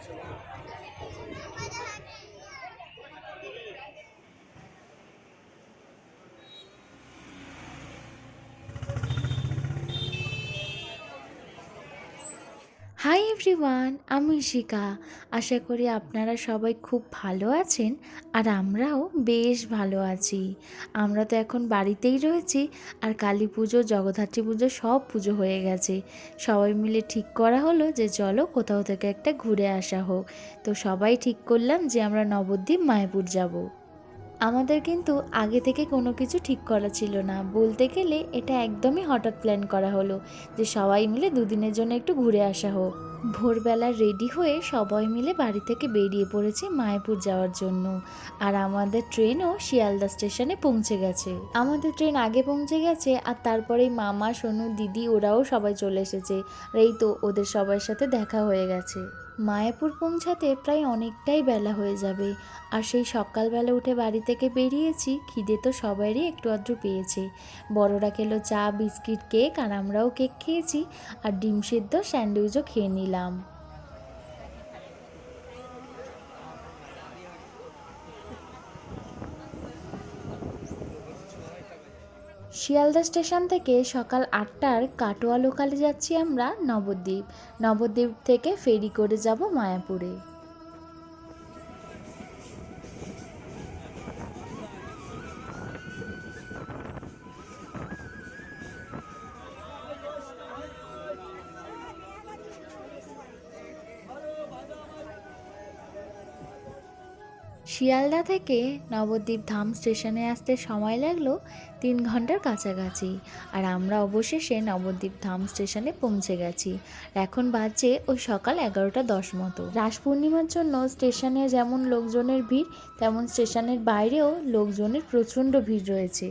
Sudah. Hi everyone আমি শিকা আশা করি আপনারা সবাই খুব ভালো আছেন আর আমরাও বেশ ভালো আছি। আমরা তো এখন বাড়িতেই রয়েছি আর কালী পুজো, জগদ্ধাত্রী পুজো সব পুজো হয়ে গেছে। সবাই মিলে ঠিক করা হলো যে চলো কোথাও থেকে একটা ঘুরে আসা হোক। তো সবাই ঠিক করলাম যে আমরা নবদ্বীপ মায়াপুর যাব। আমাদের কিন্তু আগে থেকে কোনো কিছু ঠিক করা ছিল না। বলতে গেলে এটা একদমই হঠাৎ প্ল্যান করা হলো যে সবাই মিলে দুদিনের জন্য একটু ঘুরে আসা হোক। ভোরবেলা রেডি হয়ে সবাই মিলে বাড়ি থেকে বেরিয়ে পড়েছি মায়াপুর যাওয়ার জন্য। আর আমাদের ট্রেনও শিয়ালদা স্টেশনে পৌঁছে গেছে। আমাদের ট্রেন আগে পৌঁছে গেছে আর তারপরে মামা, সোনু, দিদি ওরাও সবাই চলে এসেছে। আর এই তো ওদের সবার সাথে দেখা হয়ে গেছে। মায়াপুর পৌঁছাতে প্রায় অনেকটাই বেলা হয়ে যাবে। আর সেই সকালবেলা উঠে বাড়ি থেকে বেরিয়েছি, খিদে তো সবারই একটু আধটু পেয়েছে। বড়রা খেলো চা, বিস্কিট, কেক, আর আমরাও কেক খেয়েছি, আর ডিম সিদ্ধ, স্যান্ডউইচও খেয়ে নিলাম। শিয়ালদা স্টেশন থেকে সকাল আটটার কাটোয়া লোকালে যাচ্ছি আমরা নবদ্বীপ। নবদ্বীপ থেকে ফেরি করে যাব মায়াপুরে। শিয়ালদা থেকে নবদ্বীপ ধাম স্টেশনে আসতে সময় লাগল তিন ঘণ্টার কাছাকাছি। আর আমরা অবশেষে নবদ্বীপ ধাম স্টেশনে পৌঁছে গেছি। এখন বাজছে ওই সকাল এগারোটা দশ মতো। রাস পূর্ণিমার জন্য স্টেশনে যেমন লোকজনের ভিড়, তেমন স্টেশনের বাইরেও লোকজনের প্রচণ্ড ভিড় রয়েছে।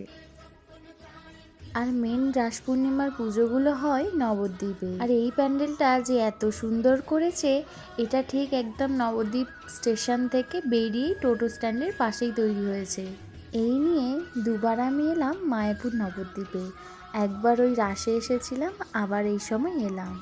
আর মেন রাস পূর্ণিমার পুজোগুলো হয় নবদ্বীপে। আর এই প্যান্ডেলটা যে এত সুন্দর করেছে, এটা ঠিক একদম নবদ্বীপ স্টেশন থেকে বেরিয়েই টোটো স্ট্যান্ডের পাশেই তৈরি হয়েছে। এই নিয়ে দুবার আমি এলাম মায়াপুর নবদ্বীপে। একবার ওই রাসে এসেছিলাম, আবার এই সময় এলাম।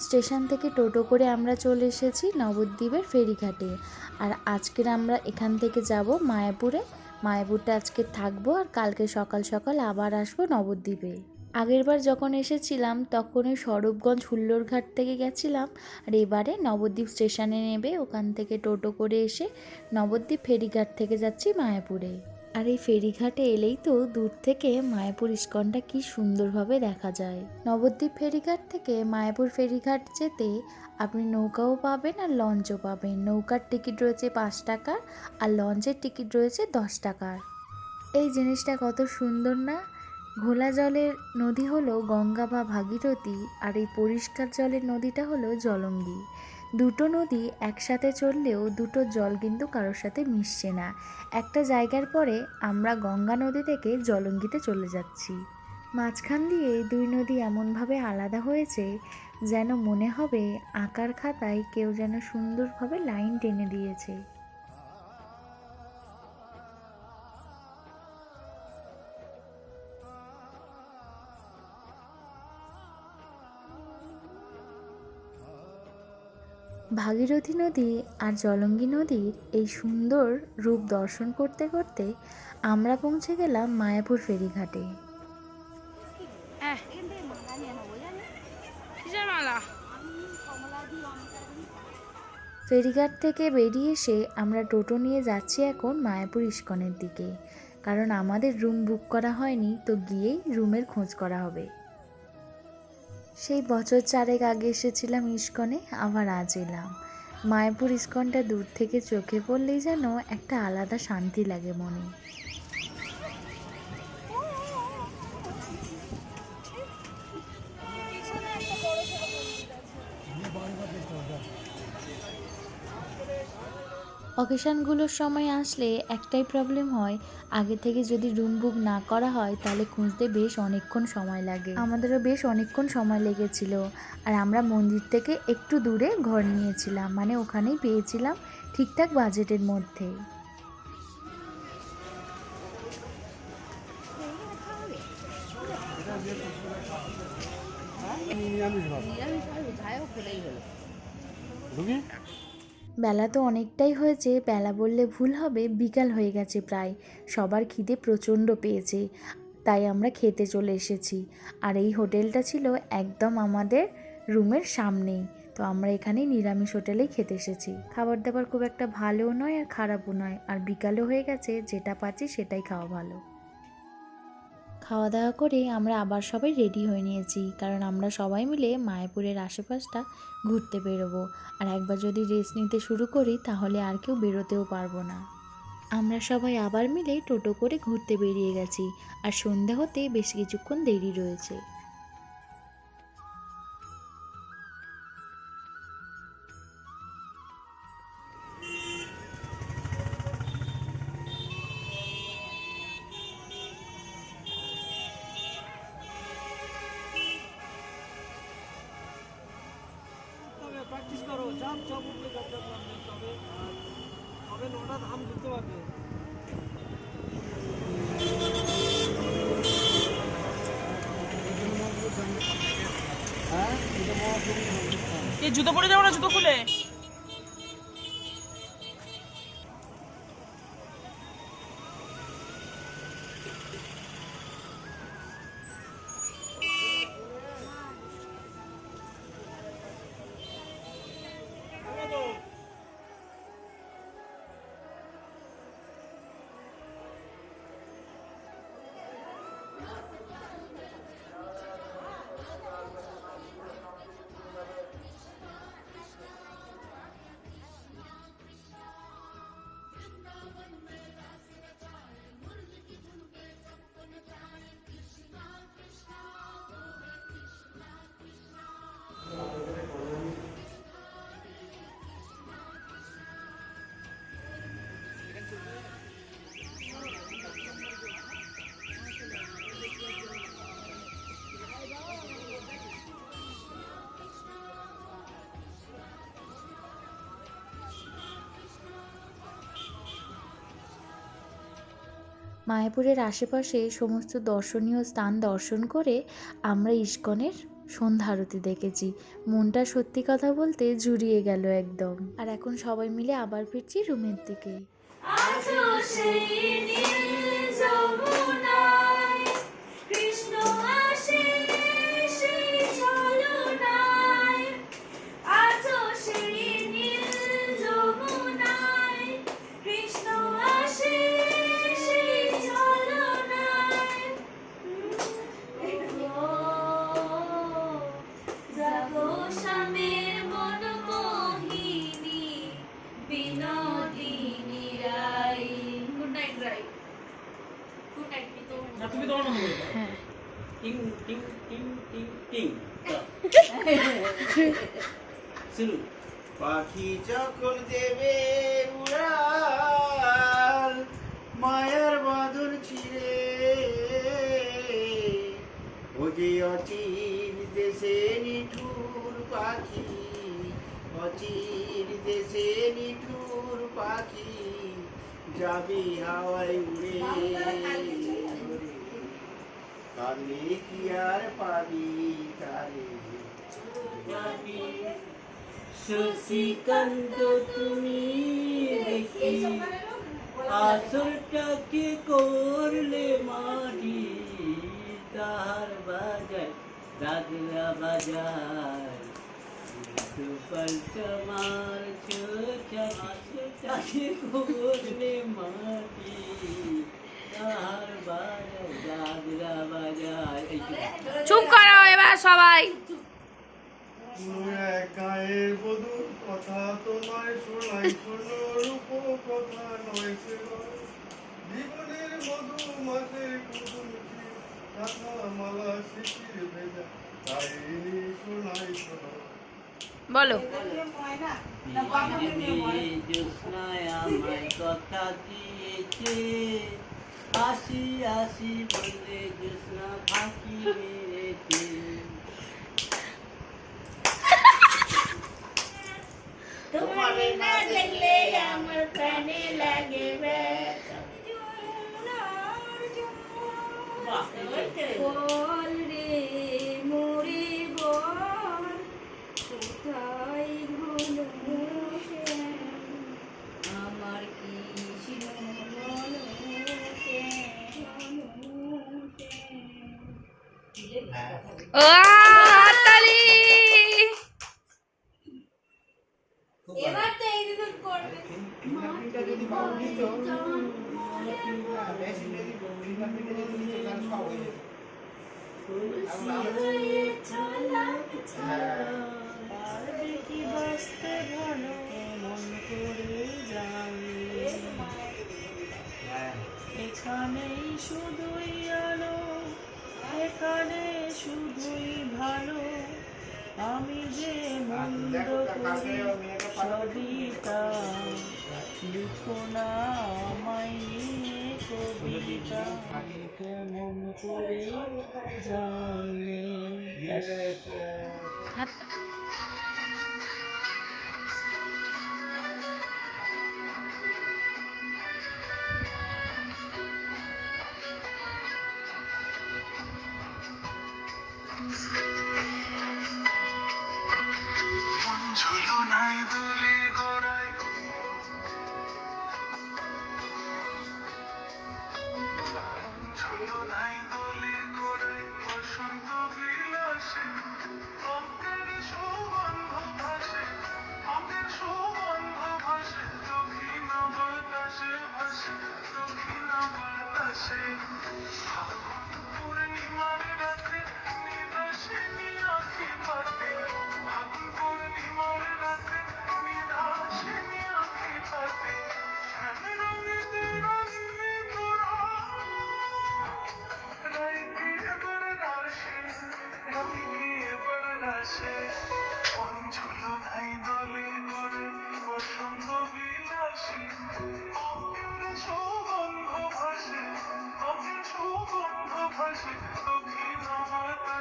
স্টেশন থেকে টোটো করে আমরা চলে এসেছি নবদ্বীপের ফেরিঘাটে। আর আজকের আমরা এখান থেকে যাব মায়াপুরে মায়াপুরটা আজকে থাকব আর কালকে সকাল সকাল আবার আসব নবদ্বীপে। আগেরবার যখন এসেছিলাম তখন ওই সরবগঞ্জ হুল্লোরঘাট থেকে গেছিলাম আর এবারে নবদ্বীপ স্টেশনে নেবে। ওখান থেকে টোটো করে এসে নবদ্বীপ ফেরিঘাট থেকে যাচ্ছি মায়াপুরে। আর এই ফেরিঘাটে এলেই তো দূর থেকে মায়াপুর ইস্কনটা কি সুন্দরভাবে দেখা যায়। নবদ্বীপ ফেরিঘাট থেকে মায়াপুর ফেরিঘাট যেতে আপনি নৌকাও পাবেন আর লঞ্চও পাবেন। নৌকার টিকিট রয়েছে পাঁচ টাকার আর লঞ্চের টিকিট রয়েছে দশ টাকার। এই জিনিসটা কত সুন্দর না? ঘোলা জলের নদী হলো গঙ্গা বা ভাগীরথী আর এই পরিষ্কার জলের নদীটা হলো জলঙ্গি। দুটো নদী একসাথে চললেও দুটো জল কিন্তু কারোর সাথে মিশছে না। একটা জায়গার পরে আমরা গঙ্গা নদী থেকে জলঙ্গিতে চলে যাচ্ছি। মাঝখান দিয়ে দুই নদী এমনভাবে আলাদা হয়েছে যেন মনে হবে আঁকার খাতায় কেউ যেন সুন্দরভাবে লাইন টেনে দিয়েছে। ভাগীরথী নদী আর জলঙ্গি নদীর এই সুন্দর রূপ দর্শন করতে করতে আমরা পৌঁছে গেলাম মায়াপুর ফেরিঘাটে। ফেরিঘাট থেকে বেরিয়ে এসে আমরা টোটো নিয়ে যাচ্ছি এখন মায়াপুর ইস্কনের দিকে। কারণ আমাদের রুম বুক করা হয়নি তো গিয়েই রুমের খোঁজ করা হবে। সেই বছর চারেক আগে এসেছিলাম ইস্কনে, আবার আজ এলাম। মায়াপুর ইস্কনটা দূর থেকে চোখে পড়লেই যেন একটা আলাদা শান্তি লাগে মনে। অকেশানগুলোর সময় আসলে একটাই প্রবলেম হয় আগে থেকে যদি রুম বুক না করা হয় তাহলে খুঁজতে বেশ অনেকক্ষণ সময় লাগে। আমাদেরও বেশ অনেকক্ষণ সময় লেগেছিল আর আমরা মন্দির থেকে একটু দূরে ঘর নিয়েছিলাম মানে ওখানেই পেয়েছিলাম ঠিকঠাক বাজেটের মধ্যে। নিরামিষ ভাত। রুগী বেলা তো অনেকটাই হয়েছে, বেলা বললে ভুল হবে, বিকাল হয়ে গেছে প্রায়। সবার খিদে প্রচণ্ড পেয়েছে, তাই আমরা খেতে চলে এসেছি। আর এই হোটেলটা ছিল একদম আমাদের রুমের সামনেই, তো আমরা এখানেই নিরামিষ হোটেলেই খেতে এসেছি। খাবার দাবার খুব একটা ভালোও নয় আর খারাপও নয়, আর বিকালও হয়ে গেছে, যেটা পাচ্ছি সেটাই খাওয়া ভালো। খাওয়া দাওয়া করে আমরা আবার সবাই রেডি হয়ে নিয়েছি, কারণ আমরা সবাই মিলে মায়াপুরের আশেপাশটা ঘুরতে বেরোবো। আর একবার যদি রেস্ট নিতে শুরু করি, তাহলে আর কেউ বেরোতেও পারব না। আমরা সবাই আবার মিলে টোটো করে ঘুরতে বেরিয়ে গেছি, আর সন্ধ্যা হতে বেশ কিছুক্ষণ দেরি রয়েছে। জুতো পরে যাব না জুতো খুলে? মায়াপুরের আশেপাশে সমস্ত দর্শনীয় স্থান দর্শন করে আমরা ইস্কনের সন্ধ্যা আরতি দেখেছি। মনটা সত্যি কথা বলতে জুড়িয়ে গেল একদম। আর এখন সবাই মিলে আবার ফিরছি রুমের দিকে। টিং টিং টিং টিং শুরু পাখি যখন দেবে উড়াল মায়ার বাঁধন ছিঁড়ে। ও যে অচির দেশে নিঠুর পাখি অচির দেশে নিঠুর পাখি যাবি হাওয়ায় উড়ে। কালে কি আর পাবি তারে যাবি শশীকান্ত তুমি দেখি আসরটাকে করলে মাটি তাহার বাজায় দাদরা বাজায় পাল্টা মারছো আসরটাকে করলে মাটি চুপ করো এবার সবাই। কথা শোনো কথা নয় ভেজা তাই শোনাই শোনো বলো কথা দিয়েছে। আসি আসি বলে জ্যোৎস্না ফাঁকি 啊！কবিতা লিখো না আমায় নিয়ে কবিতা। কেমন করে জানলে হ্যাঁ।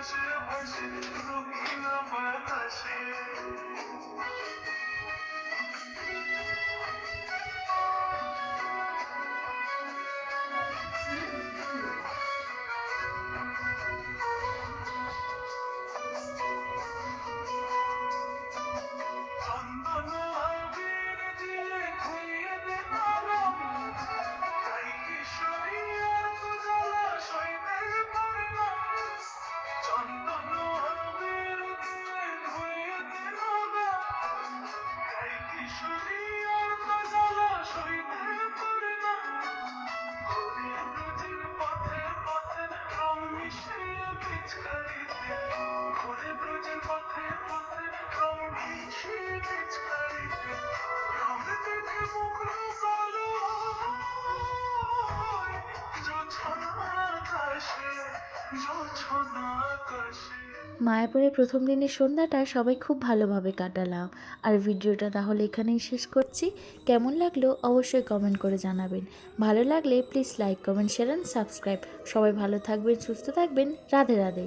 আকাশে ভাসে রঙিন বাতাসে মায়াপুরের প্রথম দিনের সন্ধ্যাটা সবাই খুব ভালোভাবে কাটালাম। আর ভিডিওটা তাহলে এখানেই শেষ করছি। কেমন লাগল অবশ্যই কমেন্ট করে জানাবেন। ভালো লাগলে please like comment share and subscribe সবাই ভালো থাকবেন, সুস্থ থাকবেন। রাধে রাধে।